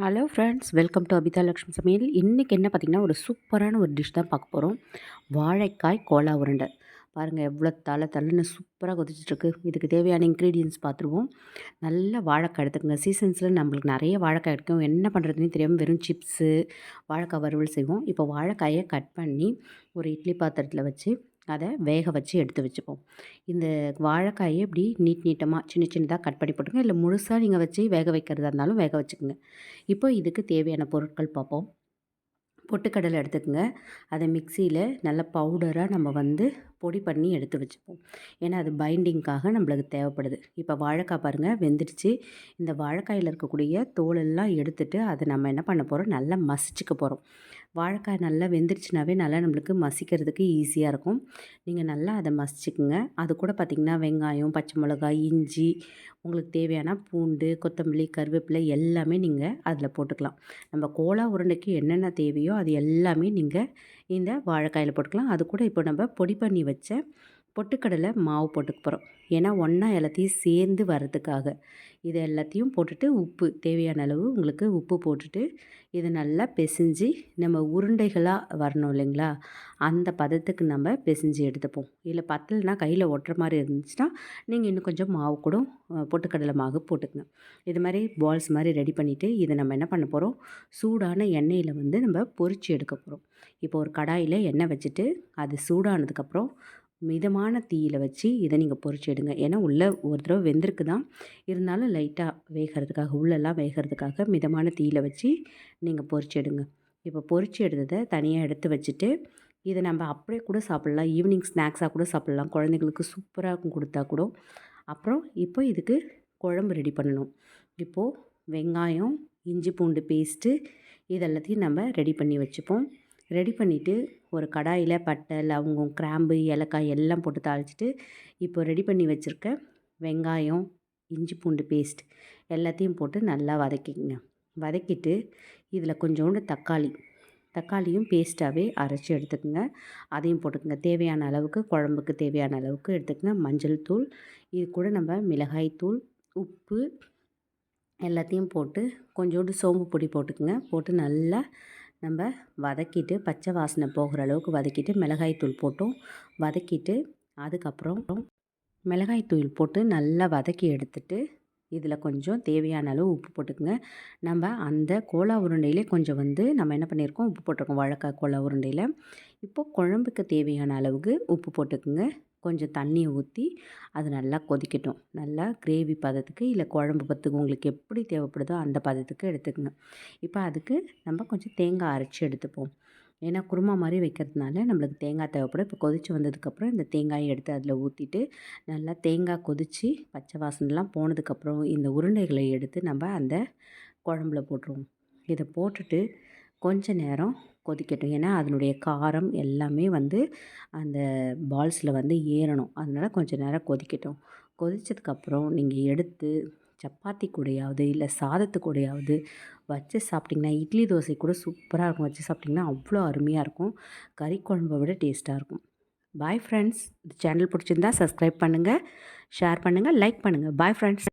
Hello friends welcome to Abitha Lakshmi சமையல் இன்றைக்கி என்ன பார்த்திங்கன்னா ஒரு சூப்பரான ஒரு டிஷ் தான் பார்க்க போகிறோம் வாழைக்காய் கோலா உருண்டை. பாருங்கள் எவ்வளோ தலை தலைன்னு சூப்பராக கொதிச்சிட்ருக்கு இதுக்கு தேவையான இன்க்ரீடியன்ஸ் பார்த்துருவோம் நல்ல வாழைக்காய் எடுத்துக்கோங்க. சீசன்ஸில் நம்மளுக்கு நிறைய வாழைக்காய் எடுக்கும் என்ன பண்ணுறதுன்னு தெரியாமல் வெறும் சிப்ஸு வாழைக்காய் வறுவல் செய்வோம். இப்போ வாழைக்காயை கட் பண்ணி ஒரு இட்லி பாத்திரத்தில் வச்சு அதை வேக வச்சு எடுத்து வச்சுப்போம். இந்த வாழைக்காயை இப்படி நீட் நீட்டமாக சின்ன சின்னதாக கட் பண்ணி போட்டுங்க இல்லை முழுசாக நீங்கள் வச்சு வேக வைக்கிறதா இருந்தாலும் வேக வச்சுக்கோங்க. இப்போ இதுக்கு தேவையான பொருட்கள் பார்ப்போம். பொட்டுக்கடலை எடுத்துக்கோங்க. அதை மிக்சியில் நல்ல பவுடராக நம்ம வந்து பொடி பண்ணி எடுத்து வச்சுப்போம். ஏன்னா அது பைண்டிங்க்காக நம்மளுக்கு தேவைப்படுது. இப்போ வாழைக்காய் பாருங்கள் வெந்துடுச்சு. இந்த வாழைக்காயில் இருக்கக்கூடிய தோலெல்லாம் எடுத்துகிட்டு அதை நம்ம என்ன பண்ண போகிறோம் நல்லா மசிச்சுக்க போகிறோம் வாழைக்காய் நல்லா வெந்துருச்சுனாவே நல்லா நம்மளுக்கு மசிக்கிறதுக்கு ஈஸியாக இருக்கும். நீங்கள் நல்லா அதை மசிச்சுக்குங்க. அது கூட பார்த்திங்கன்னா வெங்காயம் பச்சை மிளகாய் இஞ்சி உங்களுக்கு தேவையான பூண்டு கொத்தமல்லி கருவேப்பிலை எல்லாமே நீங்கள் அதில் போட்டுக்கலாம். நம்ம கோலா உருண்டைக்கு என்னென்ன தேவையோ அது எல்லாமே நீங்கள் இந்த வாழைக்காயில் போட்டுக்கலாம். அது கூட இப்போ நம்ம பொடி பண்ணி வச்ச பொட்டுக்கடலை மாவு போட்டுக்க போகிறோம் ஏன்னா ஒன்றா எல்லாத்தையும் சேர்ந்து வர்றதுக்காக. இது எல்லாத்தையும் போட்டுட்டு உப்பு தேவையான அளவு உங்களுக்கு உப்பு போட்டுட்டு இதை நல்லா பிசைஞ்சு நம்ம உருண்டைகளாக வரணும் இல்லைங்களா? அந்த பதத்துக்கு நம்ம பிசைஞ்சு எடுத்துப்போம். இல்லை பத்தலைனா கையில் ஒட்டுற மாதிரி இருந்துச்சுன்னா நீங்கள் இன்னும் கொஞ்சம் மாவு கூட பொட்டுக்கடலை மாவு போட்டுக்கணும் இது மாதிரி பால்ஸ் மாதிரி ரெடி பண்ணிவிட்டு இதை நம்ம என்ன பண்ண போகிறோம் சூடான எண்ணெயில் வந்து நம்ம பொறிச்சு எடுக்க போகிறோம் இப்போ ஒரு கடாயில் எண்ணெய் வச்சுட்டு அது சூடானதுக்கப்புறம் மிதமான தீயில் வச்சு இதை நீங்கள் பொறிச்சு எடுங்க. ஏன்னா உள்ளே ஒரு தடவை வெந்திருக்கு தான் இருந்தாலும் லைட்டாக வேகிறதுக்காக உள்ளெல்லாம் வேகிறதுக்காக மிதமான தீயில் வச்சு நீங்கள் பொறிச்சு எடுங்க. இப்போ பொறிச்சு எடுத்ததை தனியாக எடுத்து வச்சுட்டு இதை நம்ம அப்படியே கூட சாப்பிட்லாம். ஈவினிங் ஸ்நாக்ஸாக கூட சாப்பிட்லாம். குழந்தைங்களுக்கு சூப்பராக கொடுத்தா கூட. அப்புறம் இப்போ இதுக்கு குழம்பு ரெடி பண்ணணும். இப்போது வெங்காயம் இஞ்சி பூண்டு பேஸ்ட்டு இதெல்லாத்தையும் நம்ம ரெடி பண்ணி வச்சுப்போம். ரெடி பண்ணிவிட்டு ஒரு கடாயில் பட்டை லவங்கம் கிராம்பு ஏலக்காய் எல்லாம் போட்டு தாளிச்சிட்டு இப்போ ரெடி பண்ணி வச்சுருக்க வெங்காயம் இஞ்சி பூண்டு பேஸ்ட் எல்லாத்தையும் போட்டு நல்லா வதக்கிங்க வதக்கிட்டு இதில் கொஞ்சோண்டு தக்காளி. தக்காளியும் பேஸ்ட்டாகவே அரைச்சி எடுத்துக்கோங்க. அதையும் போட்டுக்கோங்க. தேவையான அளவுக்கு குழம்புக்கு தேவையான அளவுக்கு எடுத்துக்கோங்க. மஞ்சள் தூள் இது கூட நம்ம மிளகாய் தூள் உப்பு எல்லாத்தையும் போட்டு கொஞ்சோண்டு சோம்பு பொடி போட்டுக்கோங்க. போட்டு நல்லா நம்ம வதக்கிட்டு பச்சை வாசனை போகிற அளவுக்கு வதக்கிட்டு மிளகாய் தூள் போட்டும். வதக்கிட்டு அதுக்கப்புறம் மிளகாய் தூள் போட்டு நல்லா வதக்கி எடுத்துட்டு இதில் கொஞ்சம் தேவையான அளவு உப்பு போட்டுக்கோங்க. நம்ம அந்த கோலா உருண்டையிலே கொஞ்சம் வந்து நம்ம என்ன பண்ணியிருக்கோம்? உப்பு போட்டிருக்கோம். வழக்காய் கோலா உருண்டையில். இப்போது குழம்புக்கு தேவையான அளவுக்கு உப்பு போட்டுக்குங்க. கொஞ்சம் தண்ணியை ஊற்றி அது நல்லா கொதிக்கட்டும். நல்லா கிரேவி பதத்துக்கு இல்லை குழம்பு பத்துக்கு உங்களுக்கு எப்படி தேவைப்படுதோ அந்த பதத்துக்கு எடுத்துக்கங்க. இப்போ அதுக்கு நம்ம கொஞ்சம் தேங்காய் அரைச்சி எடுத்துப்போம். ஏன்னா குருமா மாதிரி வைக்கிறதுனால நம்மளுக்கு தேங்காய் தேவைப்படும். இப்போ கொதித்து வந்ததுக்கப்புறம் இந்த தேங்காயை எடுத்து அதில் ஊற்றிட்டு நல்லா தேங்காய் கொதித்து பச்சை வாசனைலாம் போனதுக்கப்புறம் இந்த உருண்டைகளை எடுத்து நம்ம அந்த குழம்புல போட்டுருவோம். இதை போட்டுட்டு கொஞ்ச நேரம் கொதிக்கட்டும். ஏன்னா அதனுடைய காரம் எல்லாமே வந்து அந்த பால்ஸில் வந்து ஏறணும். அதனால் கொஞ்சம் நேரம் கொதிக்கட்டும். கொதித்ததுக்கப்புறம் நீங்கள் எடுத்து சப்பாத்தி கூடையாவது இல்லை சாதத்து கூடையாவது வச்சு சாப்பிட்டிங்கன்னா இட்லி தோசை கூட சூப்பராக இருக்கும். வச்சு சாப்பிட்டிங்கன்னா அவ்வளோ அருமையாக இருக்கும். கறி குழம்பை விட டேஸ்ட்டாக இருக்கும். பாய் ஃப்ரெண்ட்ஸ் இந்த சேனல் பிடிச்சிருந்தா சப்ஸ்கிரைப் பண்ணுங்கள் ஷேர் பண்ணுங்கள் லைக் பண்ணுங்கள் பாய் ஃப்ரெண்ட்ஸ்